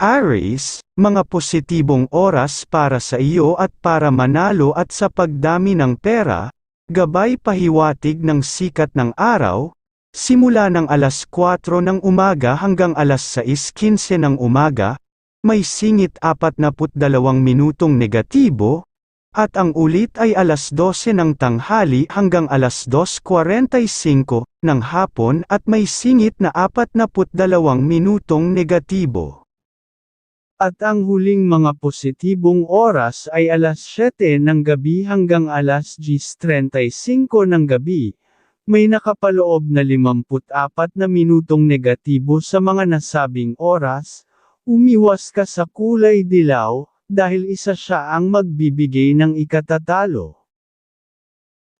Aries, mga positibong oras para sa iyo at para manalo at sa pagdami ng pera, gabay pahiwatig ng sikat ng araw, simula ng alas 4 ng umaga hanggang alas 6.15 ng umaga, may singit 42 minutong negatibo, at ang ulit ay alas 12 ng tanghali hanggang alas 2.45 ng hapon at may singit na 42 minutong negatibo. At ang huling mga positibong oras ay alas 7 ng gabi hanggang alas 10.35 ng gabi. May nakapaloob na 54 na minutong negatibo sa mga nasabing oras. Umiwas ka sa kulay dilaw, dahil isa siya ang magbibigay ng ikatatalo.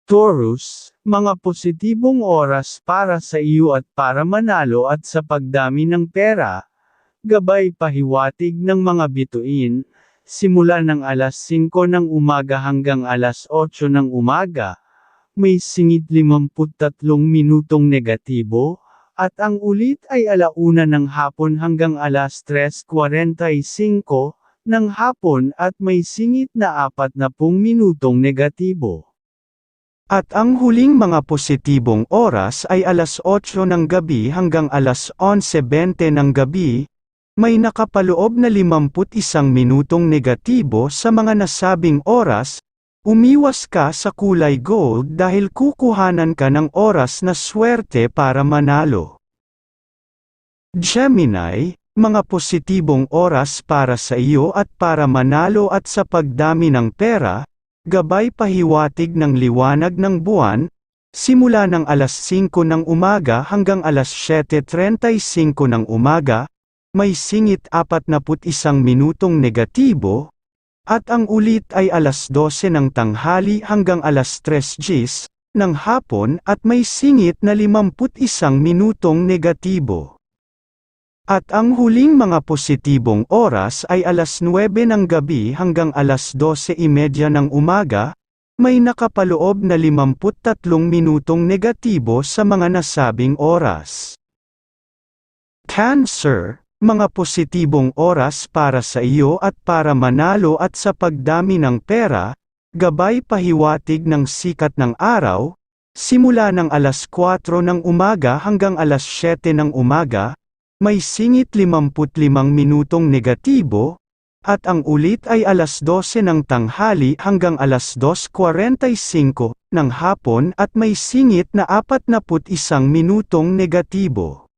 Taurus, mga positibong oras para sa iyo at para manalo at sa pagdami ng pera, gabay pahiwatig ng mga bituin, simula ng alas 5 ng umaga hanggang alas 8 ng umaga, may singit 53 minutong negatibo, at ang ulit ay alauna ng hapon hanggang alas 3.45 ng hapon at may singit na 40 minutong negatibo. At ang huling mga positibong oras ay alas 8 ng gabi hanggang alas 11.20 ng gabi, may nakapaloob na 51 minutong negatibo sa mga nasabing oras, umiwas ka sa kulay gold dahil kukuhanan ka ng oras na swerte para manalo. Gemini, mga positibong oras para sa iyo at para manalo at sa pagdami ng pera, gabay pahiwatig ng liwanag ng buwan, simula ng alas 5 ng umaga hanggang alas 7.35 ng umaga, may singit 41 minutong negatibo, at ang ulit ay alas 12 ng tanghali hanggang alas 3 gis, ng hapon at may singit na 51 minutong negatibo. At ang huling mga positibong oras ay alas 9 ng gabi hanggang alas 12.30 ng umaga, may nakapaloob na 53 minutong negatibo sa mga nasabing oras. Cancer, mga positibong oras para sa iyo at para manalo at sa pagdami ng pera, gabay pahiwatig ng sikat ng araw, simula ng alas 4 ng umaga hanggang alas 7 ng umaga, may singit 55 minutong negatibo, at ang ulit ay alas 12 ng tanghali hanggang alas 2.45 ng hapon at may singit na 41 minutong negatibo.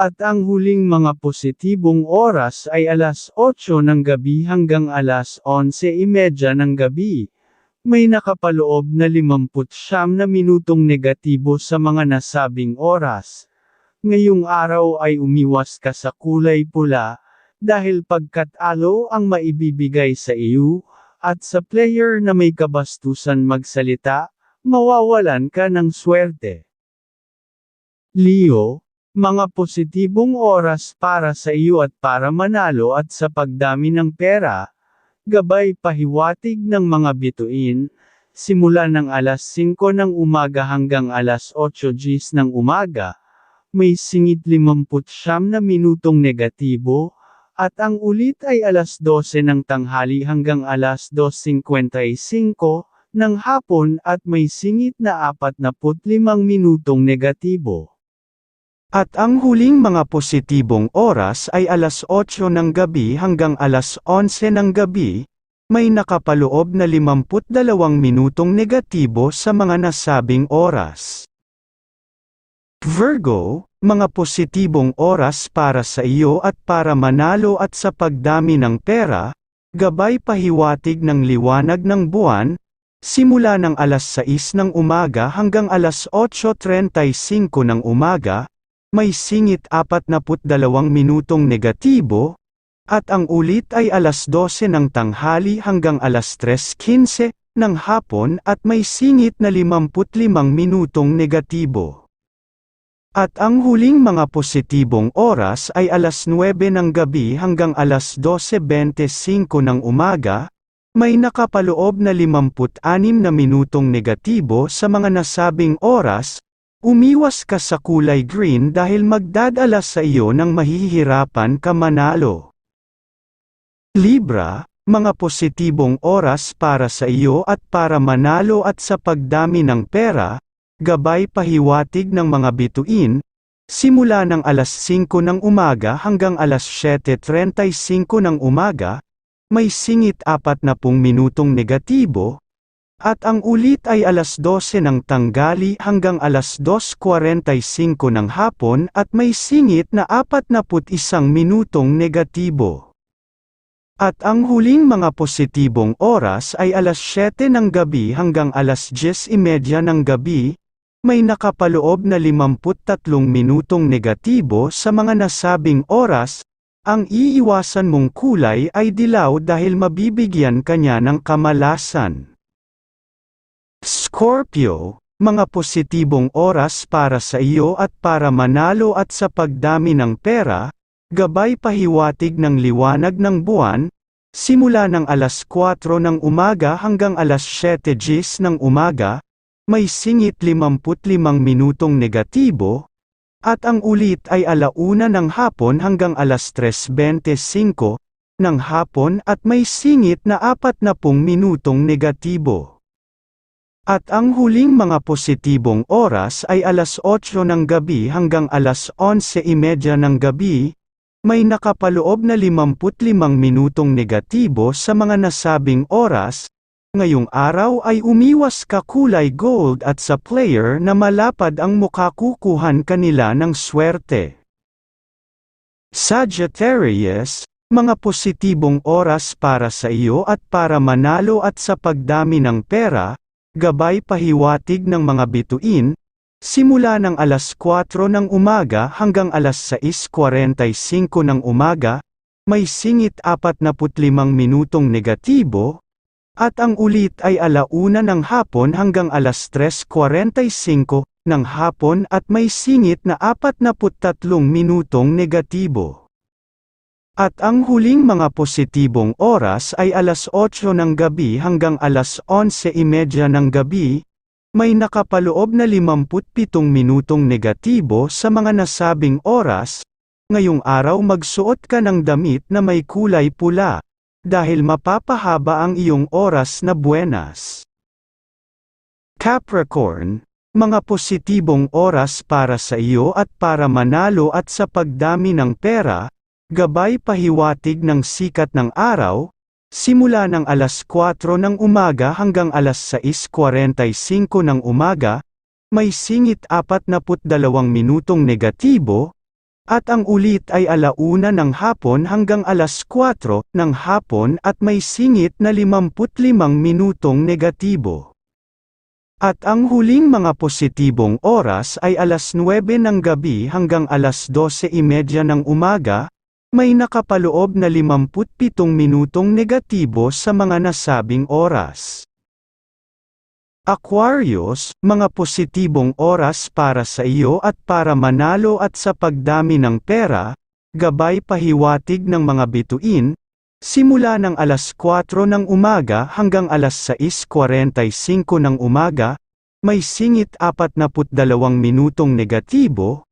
At ang huling mga positibong oras ay alas 8 ng gabi hanggang alas 11.30 ng gabi. May nakapaloob na 50 na minutong negatibo sa mga nasabing oras. Ngayong araw ay umiwas ka sa kulay pula, dahil pagkat alo ang maibibigay sa iyo, at sa player na may kabastusan magsalita, mawawalan ka ng swerte. Leo, mga positibong oras para sa iyo at para manalo at sa pagdami ng pera, gabay pahiwatig ng mga bituin, simula ng alas 5 ng umaga hanggang alas 8 gis ng umaga, may singit 50 na minutong negatibo, at ang ulit ay alas 12 ng tanghali hanggang alas 2.55 ng hapon at may singit na 45 minutong negatibo. At ang huling mga positibong oras ay alas 8 ng gabi hanggang alas 11 ng gabi, may nakapaloob na 52 minutong negatibo sa mga nasabing oras. Virgo, mga positibong oras para sa iyo at para manalo at sa pagdami ng pera, gabay pahiwatig ng liwanag ng buwan, simula ng alas 6 ng umaga hanggang alas 8.35 ng umaga, may singit 42 minutong negatibo, at ang ulit ay alas 12 ng tanghali hanggang alas 3.15 ng hapon at may singit na 55 minutong negatibo. At ang huling mga positibong oras ay alas 9 ng gabi hanggang alas 12.25 ng umaga, may nakapaloob na 56 na minutong negatibo sa mga nasabing oras, Umiwas ka sa kulay green dahil magdadala sa iyo ng mahihirapan ka manalo. Libra, mga positibong oras para sa iyo at para manalo at sa pagdami ng pera, gabay pahiwatig ng mga bituin, simula ng alas 5 ng umaga hanggang alas 7.35 ng umaga, may singit 40 minutong negatibo, at ang ulit ay alas 12 ng tanggali hanggang alas 2.45 ng hapon at may singit na 41 minutong negatibo. At ang huling mga positibong oras ay alas 7 ng gabi hanggang alas 10.30 ng gabi, may nakapaloob na 53 minutong negatibo sa mga nasabing oras, ang iiwasan mong kulay ay dilaw dahil mabibigyan kanya ng kamalasan. Scorpio, mga positibong oras para sa iyo at para manalo at sa pagdami ng pera, gabay pahiwatig ng liwanag ng buwan, simula ng alas 4 ng umaga hanggang alas 7.10 ng umaga, may singit 55 minutong negatibo, at ang ulit ay alauna ng hapon hanggang alas 3.25 ng hapon at may singit na 40 minutong negatibo. At ang huling mga positibong oras ay alas 8 ng gabi hanggang alas 11.30 ng gabi, may nakapaloob na 55 minutong negatibo sa mga nasabing oras, ngayong araw ay umiwas ka kulay gold at sa player na malapad ang mukha kukuhan kanila ng swerte. Sagittarius, mga positibong oras para sa iyo at para manalo at sa pagdami ng pera, gabay pahiwatig ng mga bituin, simula ng alas 4 ng umaga hanggang alas 6.45 ng umaga, may singit 45 minutong negatibo, at ang ulit ay alauna ng hapon hanggang alas 3.45 ng hapon at may singit na 43 minutong negatibo. At ang huling mga positibong oras ay alas 8 ng gabi hanggang alas 11.30 ng gabi, may nakapaloob na 57 minutong negatibo sa mga nasabing oras, ngayong araw magsuot ka ng damit na may kulay pula, dahil mapapahaba ang iyong oras na buenas. Capricorn, mga positibong oras para sa iyo at para manalo at sa pagdami ng pera, Gabay pahiwatig ng sikat ng araw, simula ng alas 4 ng umaga hanggang alas 6.45 ng umaga, may singit 42 minutong negatibo, at ang ulit ay alauna ng hapon hanggang alas 4 ng hapon at may singit na 55 minutong negatibo. At ang huling mga positibong oras ay alas 9 ng gabi hanggang alas 12.30 ng umaga, may nakapaloob na 57 minutong negatibo sa mga nasabing oras. Aquarius, mga positibong oras para sa iyo at para manalo at sa pagdami ng pera, gabay pahiwatig ng mga bituin, simula ng alas 4 ng umaga hanggang alas 6.45 ng umaga, may singit 42 minutong negatibo,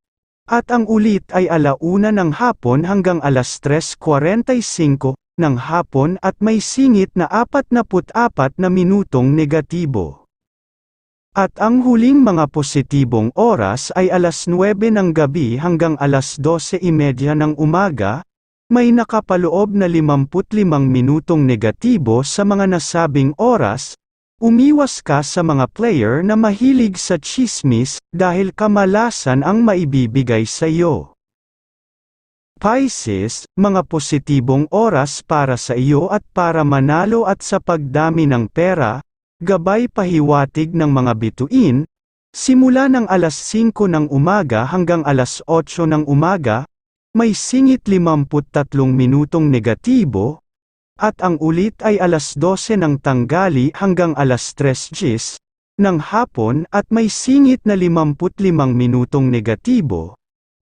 at ang ulit ay alauna ng hapon hanggang alas 3.45 ng hapon at may singit na 44 na minutong negatibo. At ang huling mga positibong oras ay alas 9 ng gabi hanggang alas 12.30 ng umaga, may nakapaloob na 55 minutong negatibo sa mga nasabing oras, Umiwas ka sa mga player na mahilig sa chismis dahil kamalasan ang maibibigay sa iyo. Pisces, mga positibong oras para sa iyo at para manalo at sa pagdami ng pera, gabay pahiwatig ng mga bituin, simula ng alas 5 ng umaga hanggang alas 8 ng umaga, may singit 53 minutong negatibo, at ang ulit ay alas 12 ng tanggali hanggang alas 3 gis, ng hapon at may singit na 55 minutong negatibo,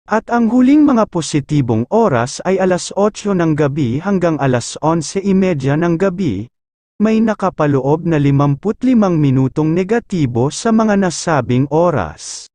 at ang huling mga positibong oras ay alas 8 ng gabi hanggang alas 11.30 ng gabi, may nakapaloob na 55 minutong negatibo sa mga nasabing oras.